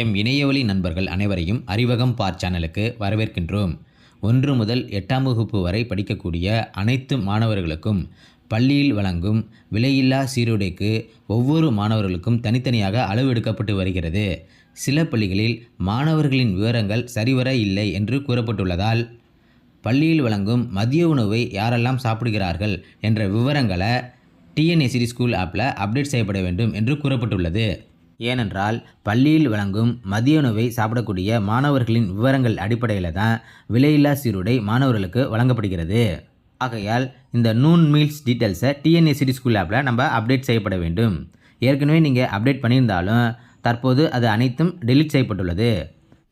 M இணையவழி நண்பர்கள் அனைவரையும் அறிவகம் பார் சேனலுக்கு வரவேற்கின்றோம். ஒன்று முதல் எட்டாம் வகுப்பு வரை படிக்கக்கூடிய அனைத்து மாணவர்களுக்கும் பள்ளியில் வழங்கும் விலையில்லா சீருடைக்கு ஒவ்வொரு மாணவர்களுக்கும் தனித்தனியாக அளவு எடுக்கப்பட்டு வருகிறது. சில பள்ளிகளில் மாணவர்களின் விவரங்கள் சரிவர இல்லை என்று கூறப்பட்டுள்ளதால் பள்ளியில் வழங்கும் மதிய உணவை யாரெல்லாம் சாப்பிடுகிறார்கள் என்ற விவரங்களை டிஎன்எஸ்சிடி ஸ்கூல் ஆப்பில் அப்டேட் செய்யப்பட வேண்டும் என்று கூறப்பட்டுள்ளது. ஏனென்றால் பள்ளியில் வழங்கும் மதிய உணவை சாப்பிடக்கூடிய மாணவர்களின் விவரங்கள் அடிப்படையில் தான் விலையில்லா சீருடை மாணவர்களுக்கு வழங்கப்படுகிறது. ஆகையால் இந்த நூன் மீல்ஸ் டீட்டெயில்ஸை டிஎன்எஸ்சிடி ஸ்கூல் ஆப்பில் நம்ம அப்டேட் செய்யப்பட வேண்டும். ஏற்கனவே நீங்கள் அப்டேட் பண்ணியிருந்தாலும் தற்போது அது அனைத்தும் டெலீட் செய்யப்பட்டுள்ளது.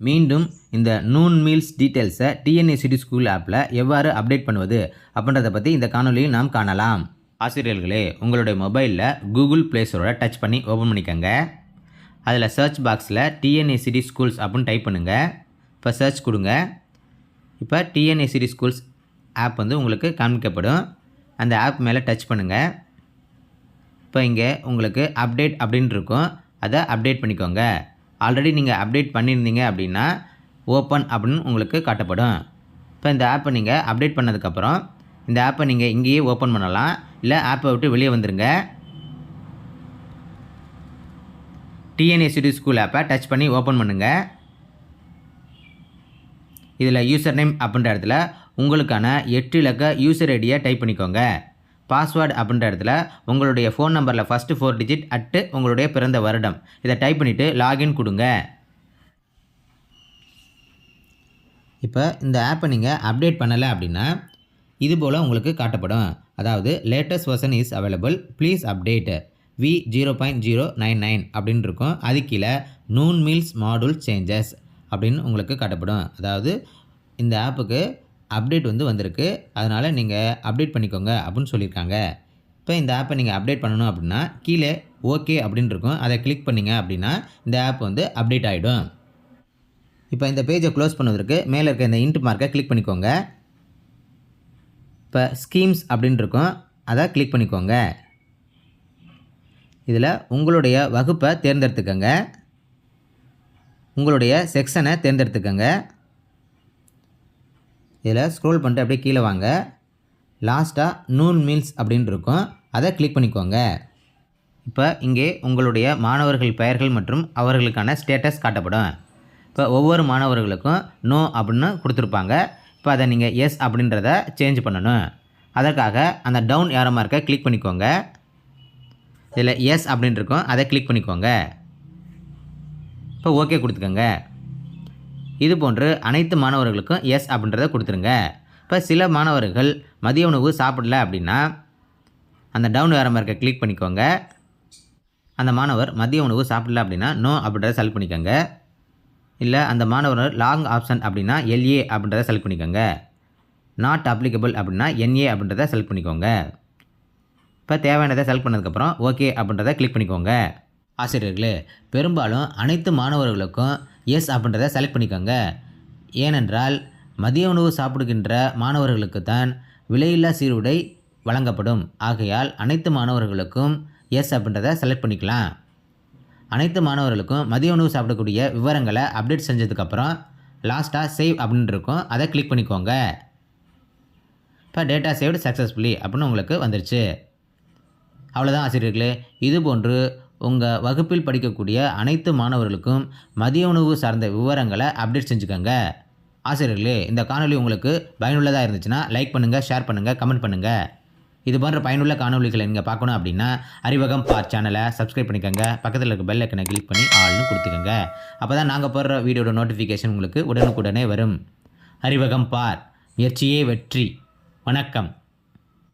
மீண்டும் இந்த நூன் மீல்ஸ் டீட்டெயில்ஸை டிஎன்எஸ்சிடி ஸ்கூல் ஆப்பில் எவ்வாறு அப்டேட் பண்ணுவது அப்படின்றத பற்றி இந்த காணொலியில் நாம் காணலாம். ஆசிரியர்களே உங்களுடைய மொபைலில் கூகுள் ப்ளே ஸ்டோரை டச் பண்ணி ஓப்பன் பண்ணிக்கோங்க. அதில் சர்ச் பாக்ஸில் டிஎன்ஏசிடி ஸ்கூல்ஸ் அப்படின்னு டைப் பண்ணுங்கள் இப்போ சர்ச் கொடுங்க. இப்போ டிஎன்ஏசிடி ஸ்கூல்ஸ் ஆப் வந்து உங்களுக்கு காமிக்கப்படும் அந்த ஆப் மேலே டச் பண்ணுங்கள் இப்போ இங்கே உங்களுக்கு அப்டேட் அப்படின்னு இருக்கும். அதை அப்டேட் பண்ணிக்கோங்க. ஆல்ரெடி நீங்கள் அப்டேட் பண்ணியிருந்தீங்க அப்படின்னா ஓப்பன் அப்படின்னு உங்களுக்கு காட்டப்படும். இப்போ இந்த ஆப்பை நீங்கள் அப்டேட் பண்ணதுக்கப்புறம் இந்த ஆப்பை நீங்கள் இங்கேயே ஓப்பன் பண்ணலாம். இல்லை ஆப்பை விட்டு வெளியே வந்துருங்க. டிஎன்ஏசிடி ஸ்கூல் ஆப்பை டச் பண்ணி ஓப்பன் பண்ணுங்கள் இதில் யூசர் நேம் அப்படின்ற இடத்துல உங்களுக்கான எட்டு இலக்க யூசர் ஐடியை டைப் பண்ணிக்கோங்க. பாஸ்வேர்டு அப்படின்ற இடத்துல உங்களுடைய ஃபோன் நம்பரில் ஃபஸ்ட்டு ஃபோர் டிஜிட் அட்டு உங்களுடைய பிறந்த வருடம். இதை டைப் பண்ணிவிட்டு லாகின் கொடுங்க. இப்போ இந்த ஆப்பை நீங்கள் அப்டேட் பண்ணலை அப்படின்னா இது போல் உங்களுக்கு காட்டப்படும். அதாவது latest version is available please update V zero point zero nine nine அப்படின்னு இருக்கும் அது கீழே நூன் மீல்ஸ் மாடுல் சேஞ்சஸ் அப்படின்னு உங்களுக்கு காட்டப்படும். அதாவது இந்த ஆப்புக்கு அப்டேட் வந்து வந்திருக்கு. அதனால் நீங்கள் அப்டேட் பண்ணிக்கோங்க அப்படின்னு சொல்லியிருக்காங்க. இப்போ இந்த ஆப்பை நீங்கள் அப்டேட் பண்ணணும் அப்படின்னா கீழே ஓகே அப்படின்னு இருக்கும் அதை கிளிக் பண்ணிங்க அப்படின்னா இந்த ஆப் வந்து அப்டேட் ஆகிடும் இப்போ இந்த பேஜை க்ளோஸ் பண்ணுவதற்கு மேலே இருக்க இந்த இன்ட் மார்க்கை கிளிக் பண்ணிக்கோங்க. இப்போ ஸ்கீம்ஸ் அப்படின்னு இருக்கும் அதை கிளிக் பண்ணிக்கோங்க. இதில் உங்களுடைய வகுப்பை தேர்ந்தெடுத்துக்கங்க. உங்களுடைய செக்ஷனை தேர்ந்தெடுத்துக்கங்க. இதில் ஸ்க்ரோல் பண்ணிட்டு அப்படியே கீழே வாங்க. லாஸ்ட்டாக நூன் மீல்ஸ் அப்படின்னு இருக்கும். அதை கிளிக் பண்ணிக்கோங்க. இப்போ இங்கே உங்களுடைய மாணவர்கள் பெயர்கள் மற்றும் அவர்களுக்கான ஸ்டேட்டஸ் காட்டப்படும். இப்போ ஒவ்வொரு மாணவர்களுக்கும் நோ அப்படின்னு கொடுத்துருப்பாங்க. இப்போ அதை நீங்கள் எஸ் அப்படின்றத சேஞ்ச் பண்ணணும். அதற்காக அந்த டவுன் ஏரமாக இருக்க கிளிக் பண்ணிக்கோங்க. இதில் எஸ் அப்படின்னு இருக்கும் அதை கிளிக் பண்ணிக்கோங்க. இப்போ ஓகே கொடுத்துக்கோங்க. இது போன்று அனைத்து மாணவர்களுக்கும் எஸ் அப்படின்றத கொடுத்துருங்க. இப்போ சில மாணவர்கள் மதிய உணவு சாப்பிடல அப்படின்னா அந்த டவுன் வேறு மார்க்கை கிளிக் பண்ணிக்கோங்க. அந்த மாணவர் மதிய உணவு சாப்பிடல அப்படின்னா நோ அப்படின்றத செலக்ட் பண்ணிக்கோங்க. இல்லை அந்த மாணவர் லாங் ஆப்ஷன் அப்படின்னா எல்ஏ அப்படின்றத செலக்ட் பண்ணிக்கோங்க. நாட் அப்ளிகபிள் அப்படின்னா என்ஏ அப்படின்றத செலக்ட் பண்ணிக்கோங்க. இப்போ தேவையானதை செலக்ட் பண்ணதுக்கப்புறம் ஓகே அப்படின்றத கிளிக் பண்ணிக்கோங்க. ஆசிரியர்களே பெரும்பாலும் அனைத்து மாணவர்களுக்கும் எஸ் அப்படின்றத செலக்ட் பண்ணிக்கோங்க. ஏனென்றால் மதிய உணவு சாப்பிடுகின்ற மாணவர்களுக்கு தான் விலையில்லா சீருடை வழங்கப்படும். ஆகையால் அனைத்து மாணவர்களுக்கும் எஸ் அப்படின்றத செலக்ட் பண்ணிக்கலாம். அனைத்து மாணவர்களுக்கும் மதிய உணவு சாப்பிடக்கூடிய விவரங்களை அப்டேட் செஞ்சதுக்கப்புறம் லாஸ்ட்டாக சேவ் அப்படின்னு இருக்கும். அதை கிளிக் பண்ணிக்கோங்க. இப்போ டேட்டா சேவ்டு சக்ஸஸ்ஃபுல்லி அப்படின்னு உங்களுக்கு வந்துருச்சு. அவ்வளோதான் ஆசிரியர்களே. இது போன்று உங்கள் வகுப்பில் படிக்கக்கூடிய அனைத்து மாணவர்களுக்கும் மதிய உணவு சார்ந்த விவரங்களை அப்டேட் செஞ்சுக்கோங்க. ஆசிரியர்களே இந்த காணொலி உங்களுக்கு பயனுள்ளதாக இருந்துச்சுன்னா லைக் பண்ணுங்கள் ஷேர் பண்ணுங்கள் கமெண்ட் பண்ணுங்கள் இது போன்ற பயனுள்ள காணொலிகளை நீங்கள் பார்க்கணும் அப்படின்னா அறிவகம் பார் சேனலை சப்ஸ்கிரைப் பண்ணிக்கோங்க. பக்கத்தில் இருக்க பெல் ஐக்கனை கிளிக் பண்ணி ஆள்னு கொடுத்துக்கோங்க. அப்போ தான் நாங்கள் போடுற வீடியோட நோட்டிஃபிகேஷன் உங்களுக்கு உடனுக்குடனே வரும். அறிவகம் பார் முயற்சியே வெற்றி. வணக்கம்.